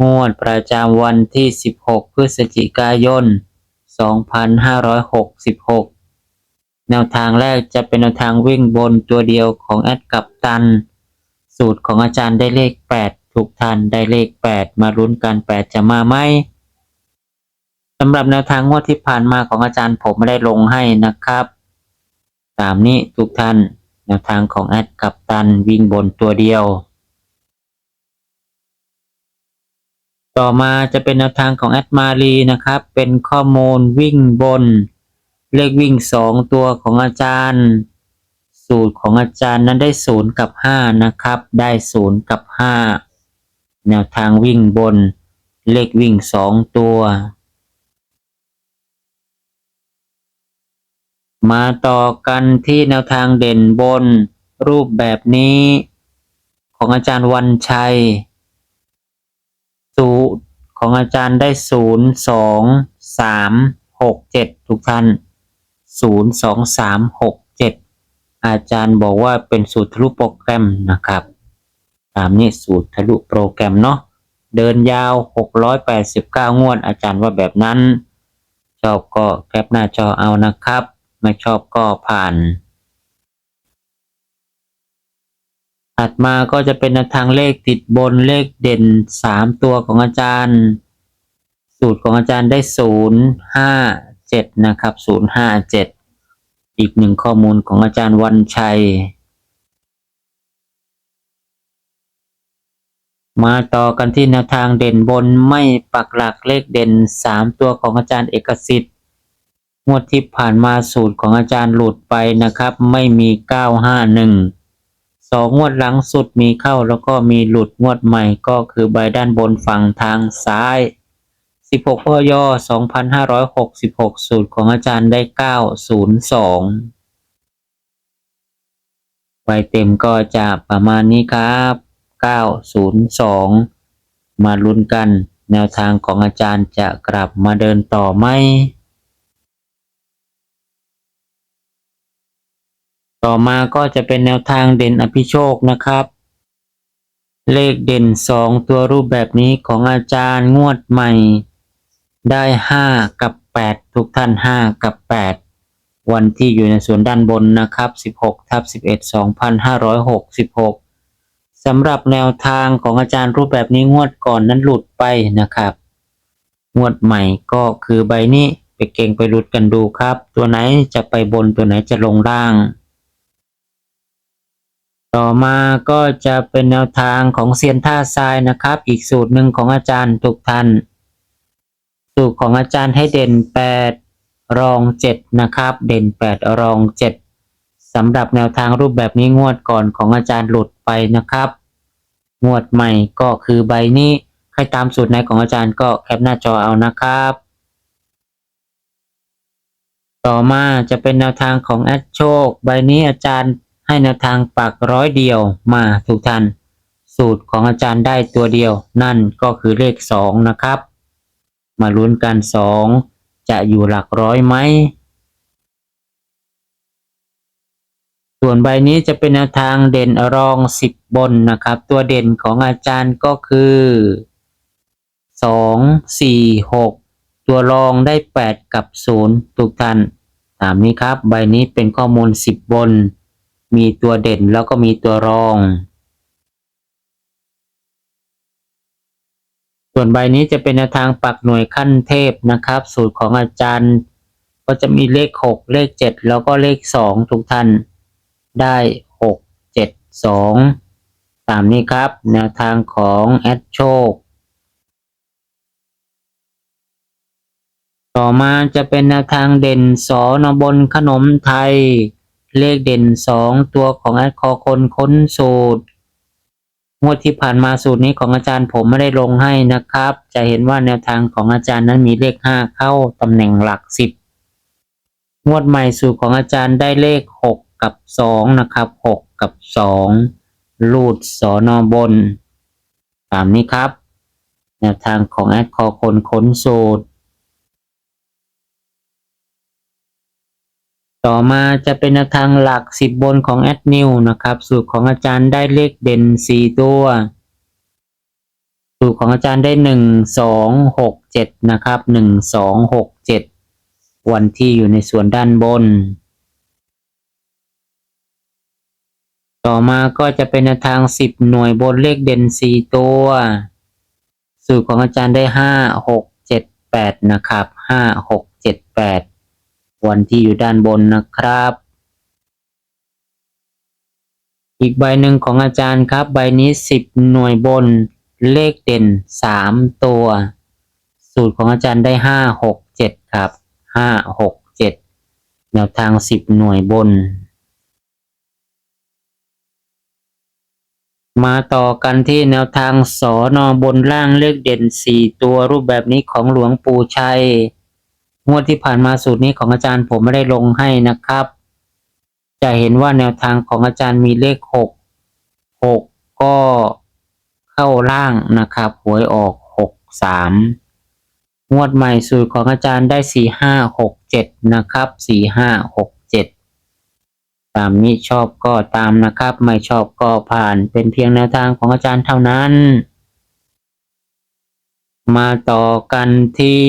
งวดประจำวันที่ 16 พฤศจิกายน 2566 แนวทางแรกจะเป็นแนวทางวิ่งบนตัวเดียวของแอดกับตัน สูตรของอาจารย์ได้เลข8ทุกท่านได้เลข 8 มาลุ้นกัน 8 จะมาไหมสำหรับแนวทางงวดที่ผ่านมาของอาจารย์ผมไม่ได้ลงให้นะครับตามนี้ทุกท่านแนวทางของแอดกับตันวิ่งบนตัวเดียว ต่อมาจะเป็นแนวทางของแอดมารีนะครับ เป็นข้อมูลวิ่งบน เลขวิ่งสองตัวของอาจารย์ สูตรของอาจารย์นั้นได้ศูนย์กับห้านะครับ ได้ศูนย์กับห้าแนวทางวิ่งบน เลขวิ่งสองตัว มาต่อกันที่แนวทางเด่นบนรูปแบบนี้ ของอาจารย์วันชัย สูตรของอาจารย์ได้ศูนย์สองสามหกเจ็ดทุกท่านศูนย์สองสามหกเจ็ดอาจารย์บอกว่าเป็นสูตรทะลุโปรแกรมนะครับ ตามนี้สูตรทะลุโปรแกรมเนาะเดินยาว 689 งวด อาจารย์ว่าแบบนั้น ชอบก็แคปหน้าจอเอานะครับ ไม่ชอบก็ผ่าน ถัดมาก็จะเป็นแนวทางเลขติดบนเลขเด่นสามตัวของอาจารย์ สูตรของอาจารย์ได้ศูนย์ห้าเจ็ดนะครับศูนย์ห้าเจ็ดอีกหนึ่งข้อมูลของอาจารย์วันชัย มาต่อกันที่แนวทางเด่นบนไม่ปักหลักเลขเด่นสามตัวของอาจารย์เอกสิทธิ์งวดที่ผ่านมาสูตรของอาจารย์หลุดไปนะครับ ไม่มีเก้าห้าหนึ่ง สองงวดหลังสุดมีเข้าแล้วก็มีหลุดงวดใหม่ก็คือใบด้านบนฝั่งทางซ้าย 16พย2566 สูตรของอาจารย์ได้ 902 ใบเต็มก็จะประมาณนี้ครับ 902 มาลุ้นกัน แนวทางของอาจารย์จะกลับมาเดินต่อไหม ต่อมาก็จะเป็นแนวทางเด่นอภิโชคนะครับ เลขเด่นสองตัวรูปแบบนี้ของอาจารย์งวดใหม่ ได้ห้ากับแปดทุกท่านห้ากับแปดวันที่อยู่ในส่วนด้านบนนะครับสิบหกทับสิบเอ็ดสองพันห้าร้อยหกสิบหกสำหรับแนวทางของอาจารย์รูปแบบนี้งวดก่อนนั้นหลุดไปนะครับ งวดใหม่ก็คือใบนี้ไปเก่งไปหลุดกันดูครับ ตัวไหนจะไปบนตัวไหนจะลงล่าง ต่อมาก็จะเป็นแนวทางของเซียนท่าทรายนะครับ อีกสูตรหนึ่งของอาจารย์ทุกท่าน สูตรของอาจารย์ให้เด่น 8 รอง 7 นะครับ เด่น 8 รอง 7สำหรับแนวทางรูปแบบนี้งวดก่อนของอาจารย์หลุดไปนะครับ งวดใหม่ก็คือใบนี้ ใครตามสูตรไหนของอาจารย์ก็แคปหน้าจอเอานะครับ ต่อมาจะเป็นแนวทางของแอดโชค ใบนี้อาจารย์ ให้แนวทางปักร้อยเดียวมาทุกท่านสูตรของอาจารย์ได้ตัวเดียว นั่นก็คือเลขสองนะครับ มาลุ้นกันสองจะอยู่หลักร้อยไหมส่วนใบนี้จะเป็นแนวทางเด่นรองสิบบนนะครับ ตัวเด่นของอาจารย์ก็คือสองสี่หกตัวรองได้แปดกับศูนย์ทุกท่านตามนี้ครับ ใบนี้เป็นข้อมูลสิบบน มีตัวเด่นแล้วก็มีตัวรอง ส่วนใบนี้จะเป็นแนวทางปักหน่วยขั้นเทพนะครับ สูตรของอาจารย์ ก็จะมีเลขหกเลขเจ็ดแล้วก็เลขสองทุกท่านได้หกเจ็ดสองตามนี้ครับ แนวทางของแอดโชค ต่อมาจะเป็นแนวทางเด่นสอนบนขนมไทย เลขเด่นสองตัวของแอดคอคนค้นสูตร งวดที่ผ่านมาสูตรนี้ของอาจารย์ผมไม่ได้ลงให้นะครับ จะเห็นว่าแนวทางของอาจารย์นั้นมีเลขห้าเข้าตำแหน่งหลักสิบงวดใหม่สูตรของอาจารย์ได้เลขหกกับสองนะครับหกกับสองรูดสอนอบนตามนี้ครับ แนวทางของแอดคอคนขนสูตร ต่อมาจะเป็นทางหลัก 10 บนของแอดนิวนะครับ สูตรของอาจารย์ได้เลขเด่น 4 ตัว สูตรของอาจารย์ได้ 1 2 6 7 นะครับ 1 2 6 7 วันที่อยู่ในส่วนด้านบน ต่อมาก็จะเป็นทาง 10 หน่วยบนเลขเด่น 4 ตัว สูตรของอาจารย์ได้ 5 6 7 8 นะครับ 5 6 7 8 วันที่อยู่ด้านบนนะครับ อีกใบหนึ่งของอาจารย์ครับ ใบนี้ 10 หน่วยบน เลขเด่น 3 ตัว สูตรของอาจารย์ได้ 5 6 7 ครับ 5 6 7 แนวทาง 10 หน่วยบนมาต่อกันที่แนวทางสอนอบนล่างเลขเด่น 4 ตัวรูปแบบนี้ของหลวงปู่ชัย งวดที่ผ่านมาสูตรนี้ของอาจารย์ผมไม่ได้ลงให้นะครับ จะเห็นว่าแนวทางของอาจารย์มีเลขหกหกก็เข้าล่างนะครับหวยออกหกสามงวดใหม่สูตรของอาจารย์ได้สี่ห้าหกเจ็ดนะครับสี่ห้าหกเจ็ดตามนี้ชอบก็ตามนะครับ ไม่ชอบก็ผ่านเป็นเพียงแนวทางของอาจารย์เท่านั้น มาต่อกันที่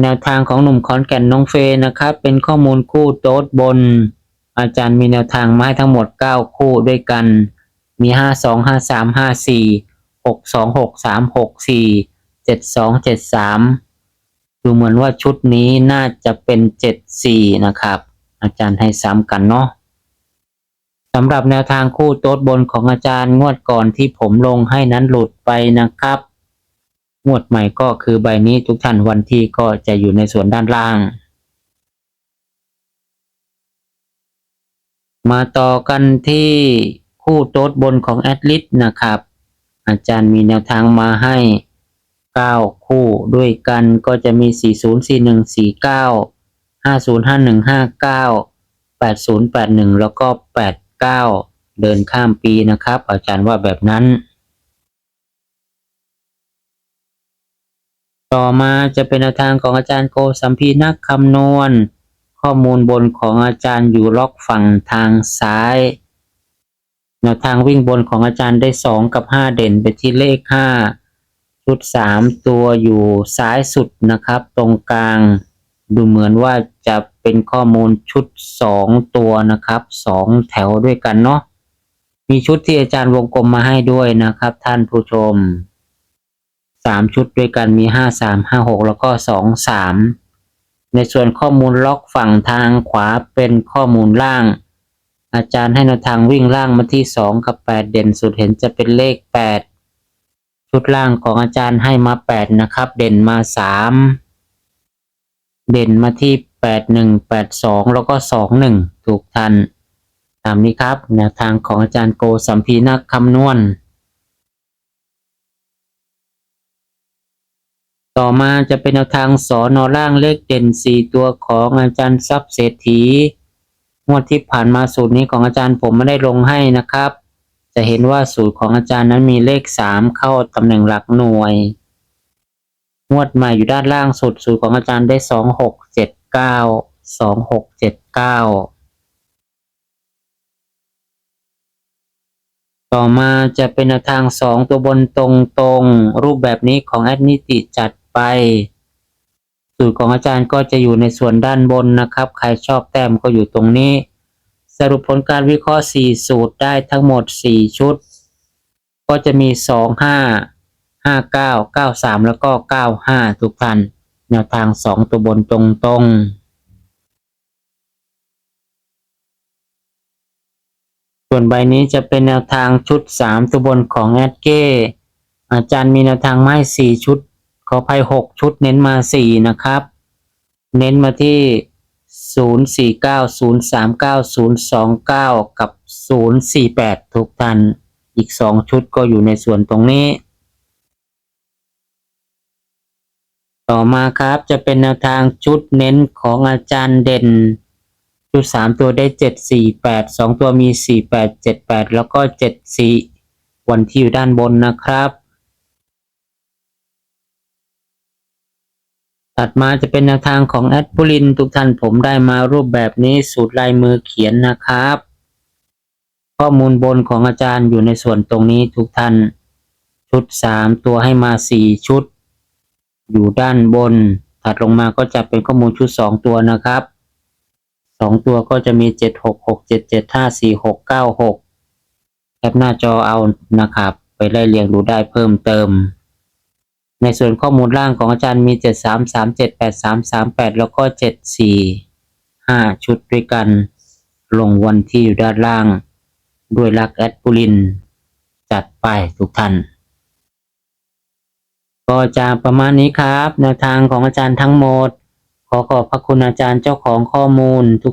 แนวทางของหนุ่มขอนแก่นน้องเฟยนะครับ เป็นข้อมูลคู่โต๊ดบน อาจารย์มีแนวทางมาให้ทั้งหมด 9 คู่ด้วยกัน มี 5 2 5 3 5 4 6 2 6 3 6 4 7 2 7 3 ดูเหมือนว่าชุดนี้น่าจะเป็น 7 4 นะครับ อาจารย์ให้ซ้ำกันเนาะสำหรับแนวทางคู่โต๊ดบนของอาจารย์งวดก่อนที่ผมลงให้นั้นหลุดไปนะครับ งวดใหม่ก็คือใบนี้ทุกท่านวันที่ก็จะอยู่ในส่วนด้านล่าง มาต่อกันที่คู่โต๊ดบนของแอดลิสนะครับ อาจารย์มีแนวทางมาให้ 9 คู่ด้วยกันก็จะมี 404149 505159 8081 แล้วก็ 89 เดินข้ามปีนะครับ อาจารย์ว่าแบบนั้น ต่อมาจะเป็นแนวทางของอาจารย์โกสัมพีนักคำนวณ ข้อมูลบนของอาจารย์อยู่ล็อกฝั่งทางซ้ายแนวทางวิ่งบนของอาจารย์ได้สองกับห้าเด่นไปที่เลขห้าชุดสามตัวอยู่ซ้ายสุดนะครับ ตรงกลาง ดูเหมือนว่าจะเป็นข้อมูลชุดสองตัวนะครับสองแถวด้วยกันเนาะมีชุดที่อาจารย์วงกลมมาให้ด้วยนะครับท่านผู้ชม สามชุดด้วยกันมีห้าสามห้าหกแล้วก็สองสามในส่วนข้อมูลล็อกฝั่งทางขวาเป็นข้อมูลล่าง อาจารย์ให้แนวทางวิ่งล่างมาที่สองกับแปดเด่นสุดเห็นจะเป็นเลขแปดชุดล่างของอาจารย์ให้มาแปดนะครับ เด่นมาสามเด่นมาที่แปดหนึ่งแปดสองแล้วก็สองหนึ่งถูกทันตามนี้ครับแนวทางของอาจารย์โกสัมพีนักคำนวณ ต่อมาจะเป็นแนวทางสอนอล่างเลขเด่นสี่ตัวของอาจารย์ทรัพย์เศรษฐีงวดที่ผ่านมาสูตรนี้ของอาจารย์ผมไม่ได้ลงให้นะครับ จะเห็นว่าสูตรของอาจารย์นั้นมีเลขสามเข้าตำแหน่งหลักหน่วย งวดใหม่อยู่ด้านล่างสุดสูตรของอาจารย์ได้สองหกเจ็ดเก้าสองหกเจ็ดเก้าต่อมาจะเป็นแนวทางสองตัวบนตรงตรงๆ รูปแบบนี้ของแอดนิติจัด ไป สูตรของอาจารย์ก็จะอยู่ในส่วนด้านบนนะครับ ใครชอบแต้มก็อยู่ตรงนี้ สรุปผลการวิเคราะห์ 4 สูตรได้ทั้งหมด 4 ชุด ก็จะมี 2 5 5 9 9 3 แล้วก็ 9 5 ทุกท่านแนวทาง 2 ตัวบนตรงๆส่วนใบนี้จะเป็นแนวทางชุด 3 ตัวบนของแอดเก้อาจารย์มีแนวทางไม้4ชุด ออภัย6ชุดเน้นมา4นะครับ เน้นมาที่049 039 029กับ048ทุกท่านอีกสองชุดก็อยู่ในส่วนตรงนี้ ต่อมาครับจะเป็นแนวทางชุดเน้นของอาจารย์เด่น ชุดสามตัวได้เจ็ดสี่แปดสองตัวมีสี่แปดเจ็ดแปดแล้วก็เจ็ดสี่วันที่อยู่ด้านบนนะครับ ถัดมาจะเป็นแนวทางของแอดปูลินทุกท่านผมได้มารูปแบบนี้สูตรลายมือเขียนนะครับ ข้อมูลบนของอาจารย์อยู่ในส่วนตรงนี้ทุกท่าน ชุดสามตัวให้มาสี่ชุด อยู่ด้านบน ถัดลงมาก็จะเป็นข้อมูลชุดสองตัวนะครับสองตัวก็จะมีเจ็ดหกหกเจ็ดเจ็ดห้าสี่หกเก้าหกแคปหน้าจอเอานะครับ ไปไล่เรียงดูได้เพิ่มเติม ในส่วนข้อมูลล่างของอาจารย์มีเจ็ดสามสามเจ็ดแปดสามสามแปดแล้วก็เจ็ดสี่ห้าชุดด้วยกัน ลงวันที่อยู่ด้านล่าง ด้วยลักแอดปูลิน จัดไปทุกท่าน ก็จะประมาณนี้ครับแนวทางของอาจารย์ทั้งหมด ขอขอบพระคุณอาจารย์เจ้าของข้อมูลทุก